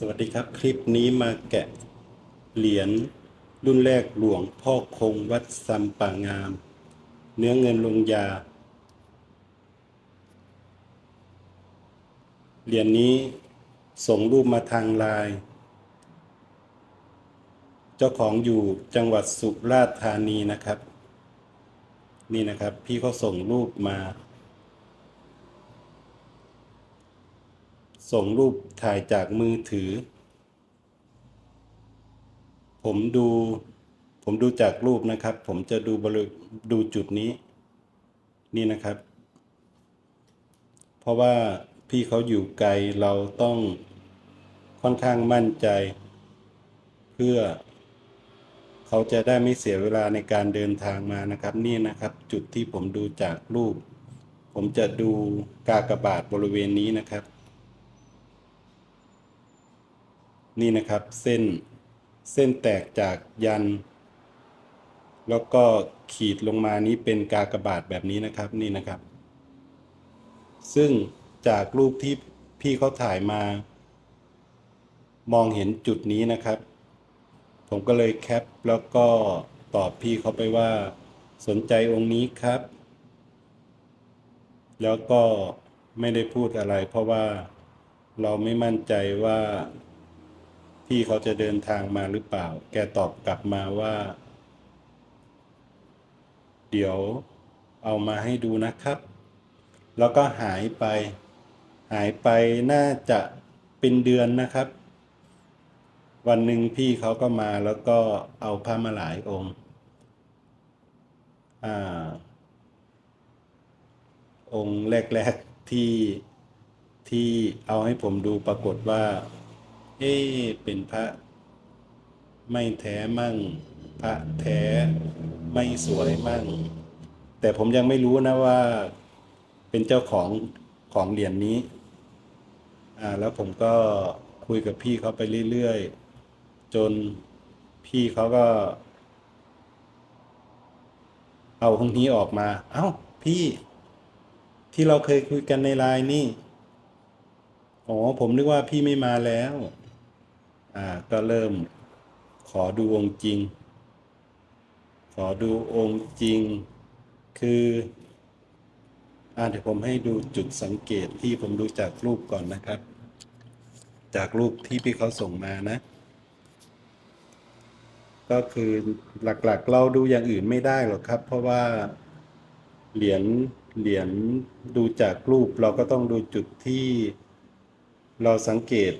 สวัสดีครับ คลิปนี้มาแกะเหรียญรุ่นแรกหลวงพ่อคงวัดซัมป่างาม เนื้อเงินลงยา เหรียญนี้ส่งรูปมาทางไลน์เจ้าของอยู่จังหวัดสุราษฎร์ธานีนะครับ นี่นะครับ พี่เขาส่งรูปมา ส่งรูปถ่ายจากมือถือ ผมดู ผมดูจากรูปนะครับ ผมจะดูบริดูจุดนี้ นี่นะครับ เพราะว่าพี่เขาอยู่ไกลเราต้องค่อนข้างมั่นใจ เพื่อ เขาจะได้ไม่เสียเวลาในการเดินทางมานะครับ นี่นะครับ จุดที่ผมดูจากรูป ผมจะดูกากบาทบริเวณนี้นะครับ นี่นะครับเส้นเส้นแตกจากยัน แล้วก็ขีดลงมานี้เป็นกากบาทแบบนี้นะครับนี่นะครับ ซึ่งจากรูปที่พี่เขาถ่ายมา มองเห็นจุดนี้นะครับ ผมก็เลยแคปแล้วก็ตอบพี่เขาไปว่าสนใจองค์นี้ครับ แล้วก็ไม่ได้พูดอะไรเพราะว่าเราไม่มั่นใจว่า พี่เขาจะเดินทางมาหรือเปล่า แกตอบกลับมาว่า เดี๋ยวเอามาให้ดูนะครับ แล้วก็หายไป หายไปน่าจะเป็นเดือนนะครับ วันหนึ่งพี่เขาก็มาแล้วก็เอาผ้ามาหลายองค์อ่า องค์แรก ๆที่ที่เอาให้ผมดูปรากฏว่า เอ๊เป็นพระ ไม่แท้มั่ง พระแท้ไม่สวยมั่ง แต่ผมยังไม่รู้นะว่า เป็นเจ้าของของเหรียญนนี้อ่าแล้วผมก็คุยกับพี่เขาไปเรื่อยๆ จนพี่เขาก็ เอาองนี้ออกมา เอ้า พี่ ที่เราเคยคุยกันในไลน์นี่ อ๋อ ผมนึกว่าพี่ไม่มาแล้ว อ่าก็เริ่มขอดูองค์จริง ขอดูองค์จริง คืออ่าเดี๋ยวผมให้ดูจุดสังเกตที่ผมดูจากรูปก่อนนะครับ จากรูปที่พี่เขาส่งมานะ ก็คือหลักๆเราดูอย่างอื่นไม่ได้หรอกครับ เพราะว่าเหรียญเหรียญดูจากรูปเราก็ต้องดูจุดที่เราสังเกต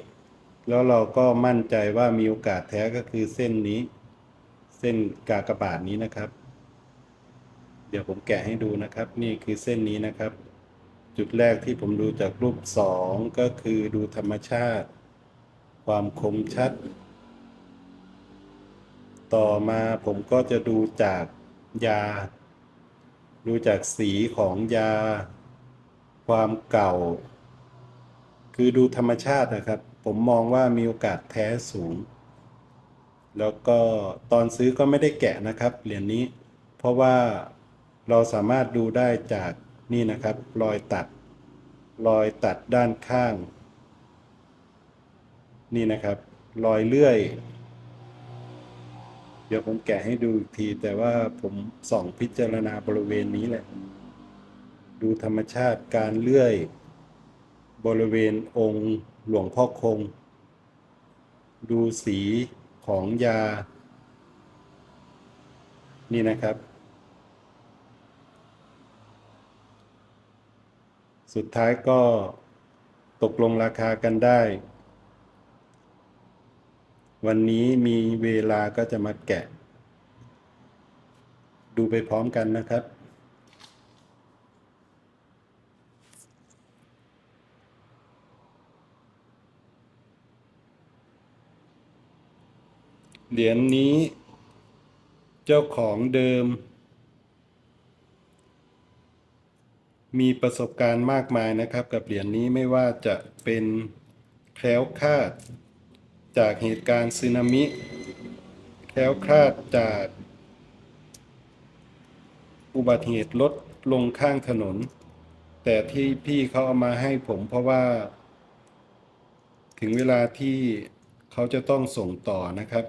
แล้วเราก็มั่นใจว่ามีโอกาสแท้ก็คือเส้นนี้ เส้นกากบาทนี้นะครับ เดี๋ยวผมแกะให้ดูนะครับ นี่คือเส้นนี้นะครับ จุดแรกที่ผมดูจากรูปสองก็คือดูธรรมชาติ ความคมชัด ต่อมาผมก็จะดูจากยา ดูจากสีของยา ความเก่า คือดูธรรมชาตินะครับ ผมมองว่ามีโอกาสแท้สูง แล้วก็ตอนซื้อก็ไม่ได้แกะนะครับ เหรียญนี้ เพราะว่าเราสามารถดูได้จากนี่นะครับ รอยตัด รอยตัดด้านข้าง นี่นะครับ รอยเลื่อย เดี๋ยวผมแกะให้ดูอีกที แต่ว่าผมส่องพิจารณาบริเวณนี้แหละ ดูธรรมชาติการเลื่อย บริเวณองค์ หลวงพ่อคง ดูสีของยา นี่นะครับ สุดท้ายก็ตกลงราคากันได้ วันนี้มีเวลาก็จะมาแกะ ดูไปพร้อมกันนะครับ เหรียญนี้ เจ้าของเดิม มีประสบการณ์มากมายนะครับ กับเหรียญนี้ไม่ว่าจะเป็นแคล้วคลาด จากเหตุการณ์สึนามิแคล้วคลาดจาก อุบัติเหตุรถลงข้างถนน แต่ที่พี่เขาเอามาให้ผมเพราะว่า ถึงเวลาที่เขาจะต้องส่งต่อนะครับ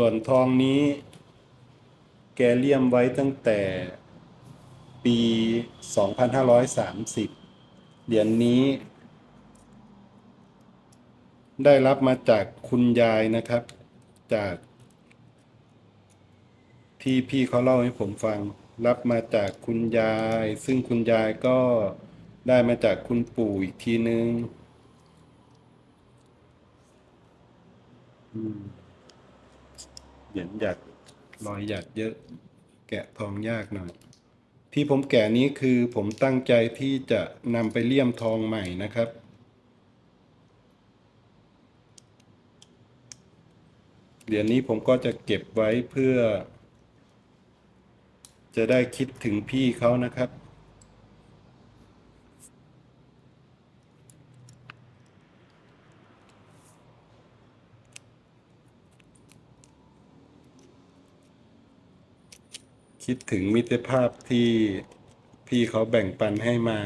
ส่วนทองนี้ แกเลี่ยมไว้ตั้งแต่ปี 2530 เหรียญนี้ ได้รับมาจากคุณยายนะครับ จาก ที่พี่เขาเล่าให้ผมฟัง รับมาจากคุณยาย ซึ่งคุณยายก็ได้มาจากคุณปู่อีกทีนึง อืม เหรียญหยัดรอยหยัดเยอะแกะทองยากหน่อย ที่ผมแกะนี้คือผมตั้งใจที่จะนำไปเลี่ยมทองใหม่นะครับเหรียญนี้ผมก็จะเก็บไว้เพื่อ จะได้คิดถึงพี่เขานะครับ คิดถึงมิตรภาพที่พี่เขาแบ่งปันให้มา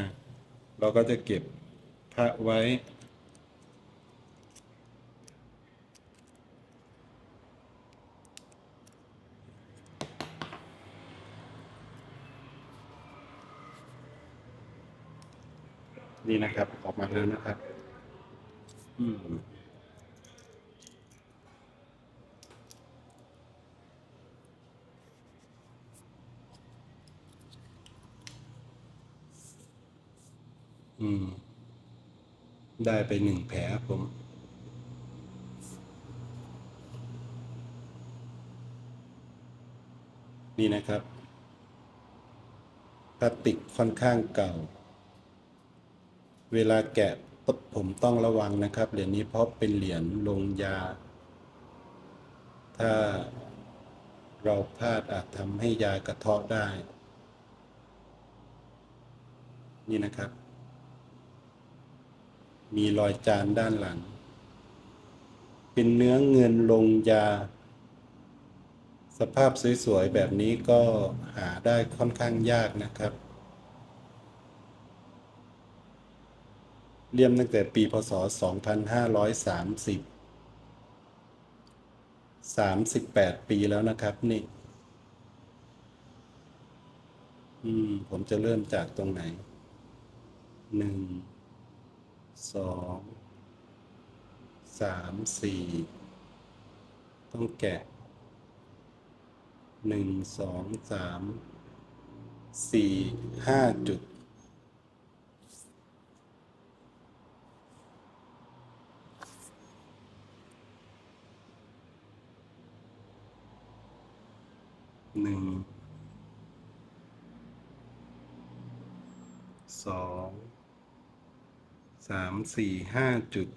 เราก็จะเก็บพระไว้ นี่นะครับ ออกมาแล้วนะครับ อืม อืม ได้ไปหนึ่งแผลผม นี่นะครับพลาสติกค่อนข้างเก่า เวลาแกะปุ๊บผมต้องระวังนะครับ เหรียญนี้เพราะเป็นเหรียญลงยา ถ้าเราพลาดอาจทำให้ยากระเทาะได้ นี่นะครับ มีรอยจานด้านหลัง เป็นเนื้อเงินลงยา สภาพสวยๆแบบนี้ก็หาได้ค่อนข้างยากนะครับเลี่ยมตั้งแต่ปีพศ 2530 38 ปีแล้วนะครับนี่ อืม ผมจะเริ่มจากตรงไหน หนึ่ง สองสามสี่ต้องแกะหนึ่งสองสามสี่ห้าจุดหนึ่งสอง สามสี่ห้าจุด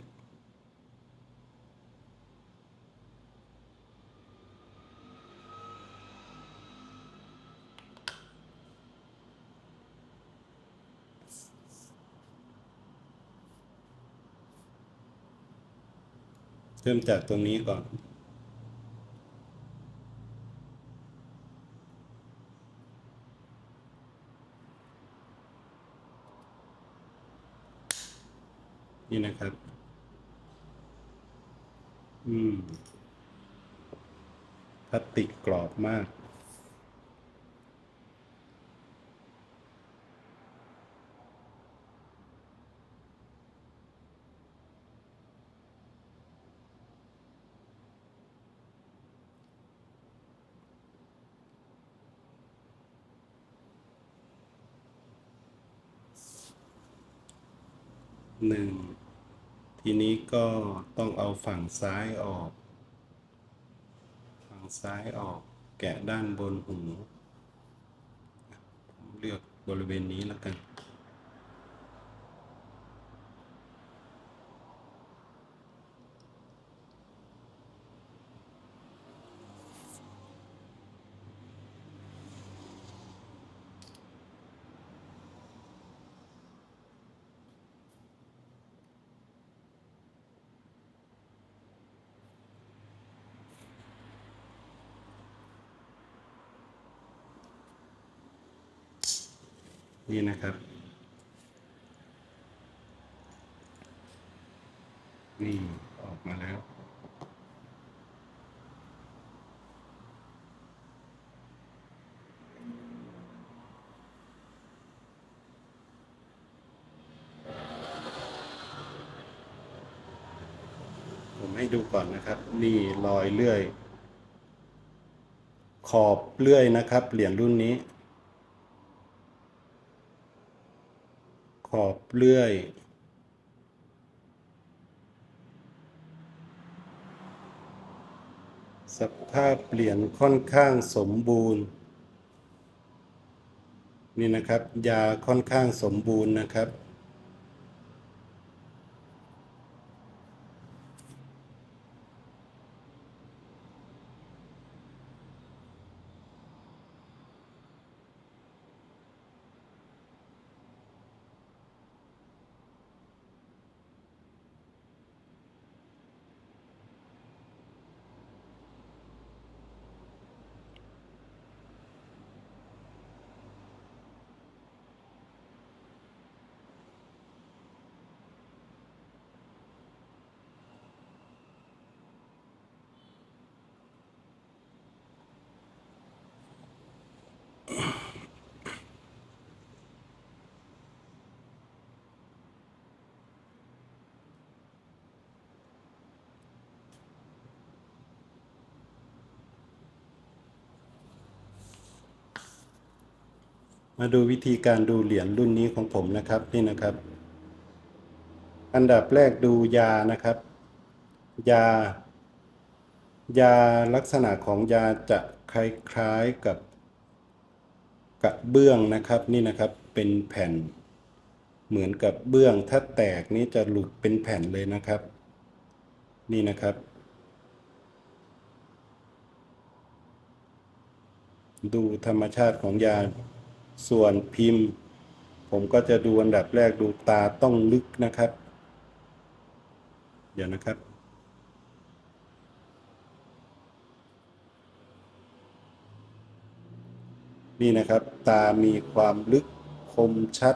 เริ่มจากตรงนี้ก่อน นี่นะครับ อืมพลาสติกกรอบมาก หนึ่ง ทีนี้ก็ต้องเอาฝั่งซ้ายออก ฝั่งซ้ายออกแกะด้านบนหูผมเลือกบริเวณนี้แล้วกัน นี่นะครับ นี่ออกมาแล้ว ผมให้ดูก่อนนะครับ นี่รอยเลื่อย ขอบเลื่อยนะครับ เหรียญรุ่นนี้ ขอบ เลื่อย สภาพเหรียญค่อนข้างสมบูรณ์ นี่นะครับ ยาค่อนข้างสมบูรณ์นะครับ มาดูวิธีการดูเหรียญรุ่นนี้ของผมนะครับนี่นะครับ อันดับแรกดูยานะครับ ยา ยาลักษณะของยาจะคล้ายๆกับกระเบื้องนะครับนี่นะครับเป็นแผ่น เหมือนกับเบื้องถ้าแตกนี้จะหลุดเป็นแผ่นเลยนะครับ นี่นะครับ ดูธรรมชาติของยา ส่วนพิมพ์ ผมก็จะดูอันดับแรกดูตาต้องลึกนะครับ เดี๋ยวนะครับนี่นะครับ ตามีความลึกคมชัด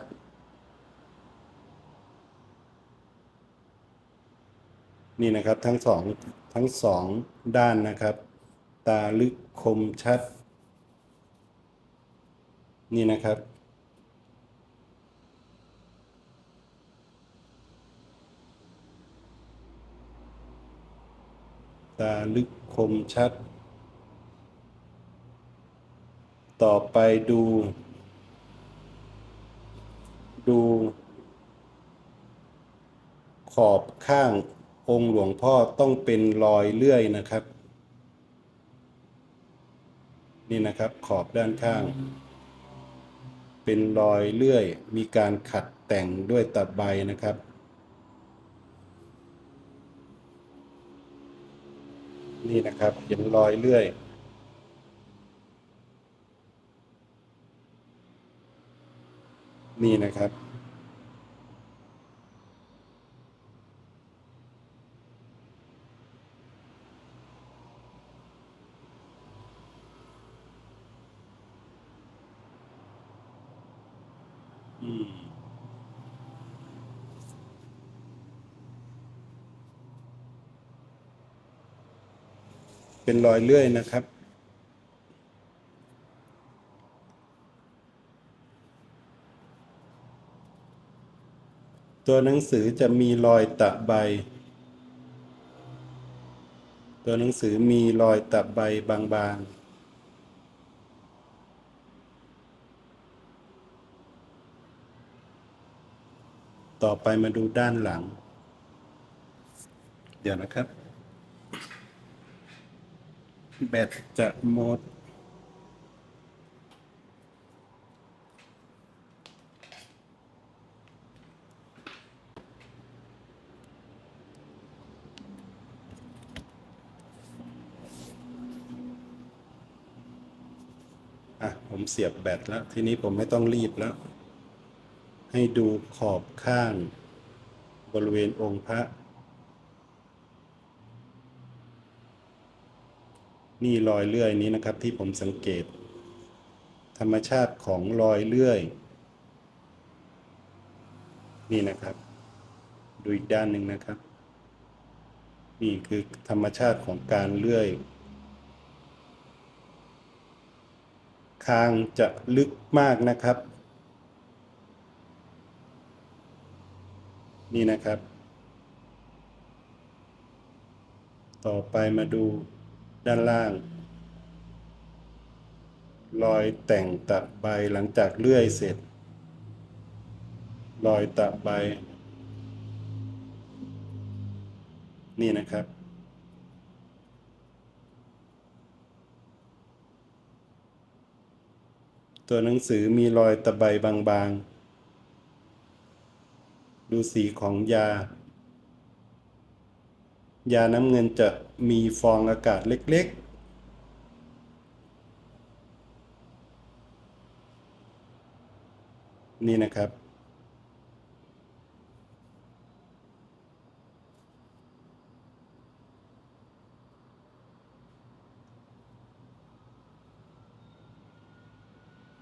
นี่นะครับทั้งสองทั้งสองด้านนะครับ ตาลึกคมชัด นี่นะครับ ตาลึกคมชัด ต่อไปดู ดู ขอบข้างองค์หลวงพ่อต้องเป็นรอยเลื่อยนะครับ นี่นะครับขอบด้านข้าง เป็นรอยเลื่อย มีการขัดแต่งด้วยตะไบนะครับ นี่นะครับเห็นรอยเลื่อย นี่นะครับ เป็นรอยเลื่อยนะครับ ตัวหนังสือจะมีรอยตะใบ ตัวหนังสือมีรอยตะใบบางๆ ต่อไปมาดูด้านหลัง เดี๋ยวนะครับ แบตจะหมด อะ ผมเสียบแบตแล้ว ทีนี้ผมไม่ต้องรีบแล้ว ให้ดูขอบข้างบริเวณองค์พระ นี่รอยเลื่อยนี้นะครับที่ผมสังเกต ธรรมชาติของรอยเลื่อย นี่นะครับ ดูอีกด้านหนึ่งนะครับ นี่คือธรรมชาติของการเลื่อยคางจะลึกมากนะครับ นี่นะครับ ต่อไปมาดูด้านล่าง รอยแต่งตะใบหลังจากเลื่อยเสร็จ รอยตะใบ นี่นะครับตัวหนังสือมีรอยตะไบบางๆ ดูสีของยา ยาน้ำเงินจะมีฟองอากาศเล็กๆ นี่นะครับ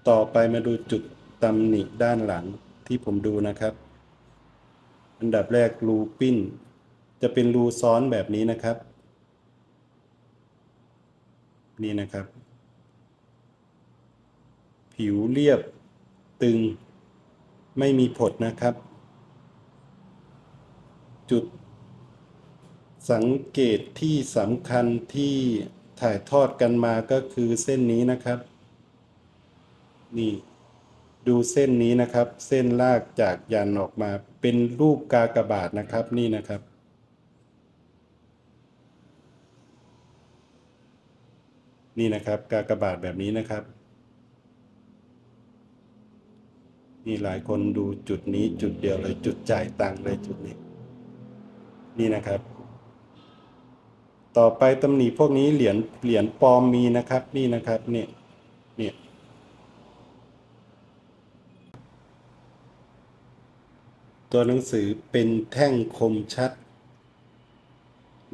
ต่อไปมาดูจุดตำหนิด้านหลังที่ผมดูนะครับ อันดับแรกรูปิ้น จะเป็นรูซ้อนแบบนี้นะครับ นี่นะครับ ผิวเรียบตึง ไม่มีผดนะครับ จุด สังเกตที่สำคัญที่ถ่ายทอดกันมาก็คือเส้นนี้นะครับ นี่ ดูเส้นนี้นะครับ เส้นลากจากยันออกมาเป็นรูปกากบาทนะครับนี่นะครับ นี่นะครับ กากบาทแบบนี้นะครับนี่หลายคนดูจุดนี้จุดเดียวเลยจุดจ่ายตังค์เลยจุดนี้ นี่นะครับ ต่อไปตำหนิพวกนี้เหรียญเหรียญปลอมมีนะครับ นี่นะครับเนี่ยเนี่ ตัวหนังสือเป็นแท่งคมชัด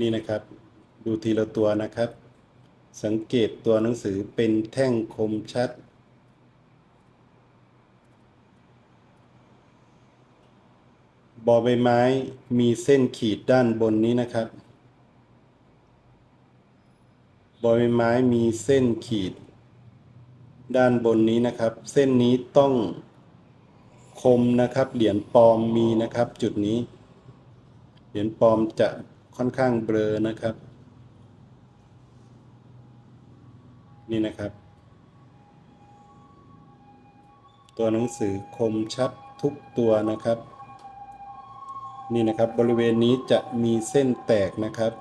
นี่นะครับ ดูทีละตัวนะครับ สังเกตตัวหนังสือเป็นแท่งคมชัด บอใบไม้มีเส้นขีดด้านบนนี้นะครับ บอใบไม้มีเส้นขีด ด้านบนนี้นะครับ เส้นนี้ต้อง คมนะครับ เหรียญปลอมมีนะครับ จุดนี้ เหรียญปลอมจะค่อนข้างเบลอนะครับ นี่นะครับ ตัวหนังสือคมชัดทุกตัวนะครับ นี่นะครับบริเวณนี้จะมีเส้นแตกนะครับ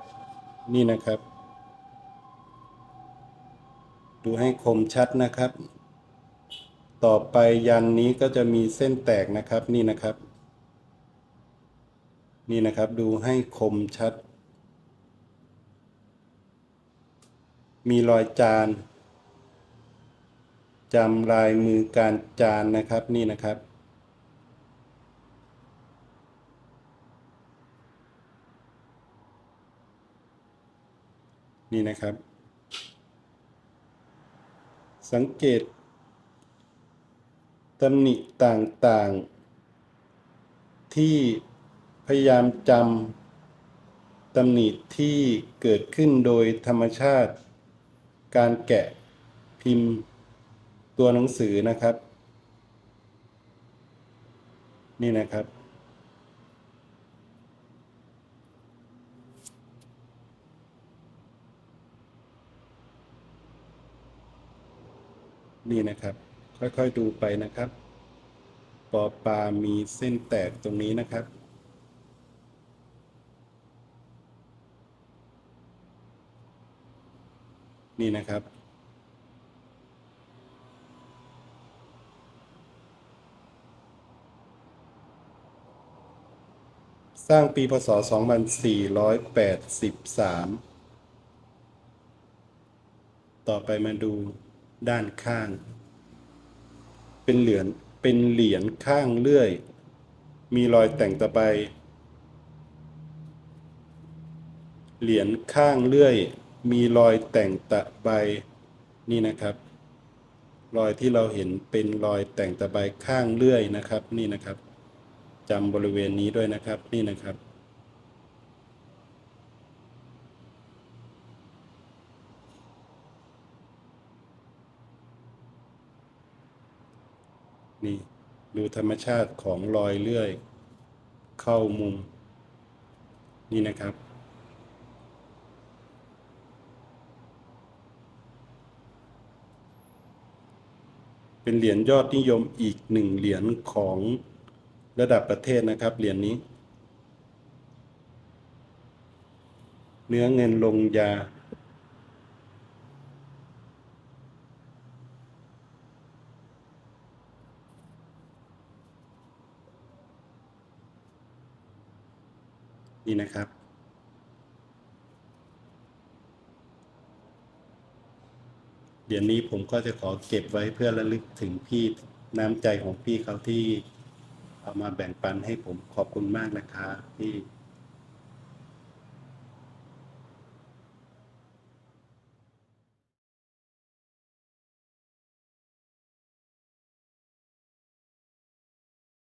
นี่นะครับ ดูให้คมชัดนะครับ ต่อไปยันนี้ก็จะมีเส้นแตกนะครับนี่นะครับ นี่นะครับดูให้คมชัด มีรอยจานจำลายมือการจานนะครับนี่นะครับนี่นะครับ สังเกต ตำหนิต่างๆ ที่พยายามจำตำหนิที่เกิดขึ้นโดยธรรมชาติ การแกะพิมพ์ตัวหนังสือนะครับ นี่นะครับนี่นะครับ ค่อยๆดูไปนะครับ ปอปลามีเส้นแตกตรงนี้นะครับ นี่นะครับ สร้างปีพศ 2483ต่อไปมาดูด้านข้าง เป็นเหรียญเป็นเหรียญข้างเลื่อย มีรอยแต่งตะไบเหรียญข้างเลื่อย มีรอยแต่งตะไบนี่นะครับ รอยที่เราเห็นเป็นรอยแต่งตะไบข้างเลื่อยนะครับ นี่นะครับจำบริเวณนี้ด้วยนะครับนี่นะครับ นี่ ดูธรรมชาติของรอยเลื่อย เข้ามุม นี่นะครับ เป็นเหรียญยอดนิยมอีกหนึ่งเหรียญของระดับประเทศนะครับ เหรียญนี้ เนื้อเงินลงยา นี่นะครับ เดี๋ยวนี้ผมก็จะขอเก็บไว้เพื่อระลึกถึงพี่น้ำใจของพี่เขาที่เอามาแบ่งปันให้ผมขอบคุณมากนะครับพี่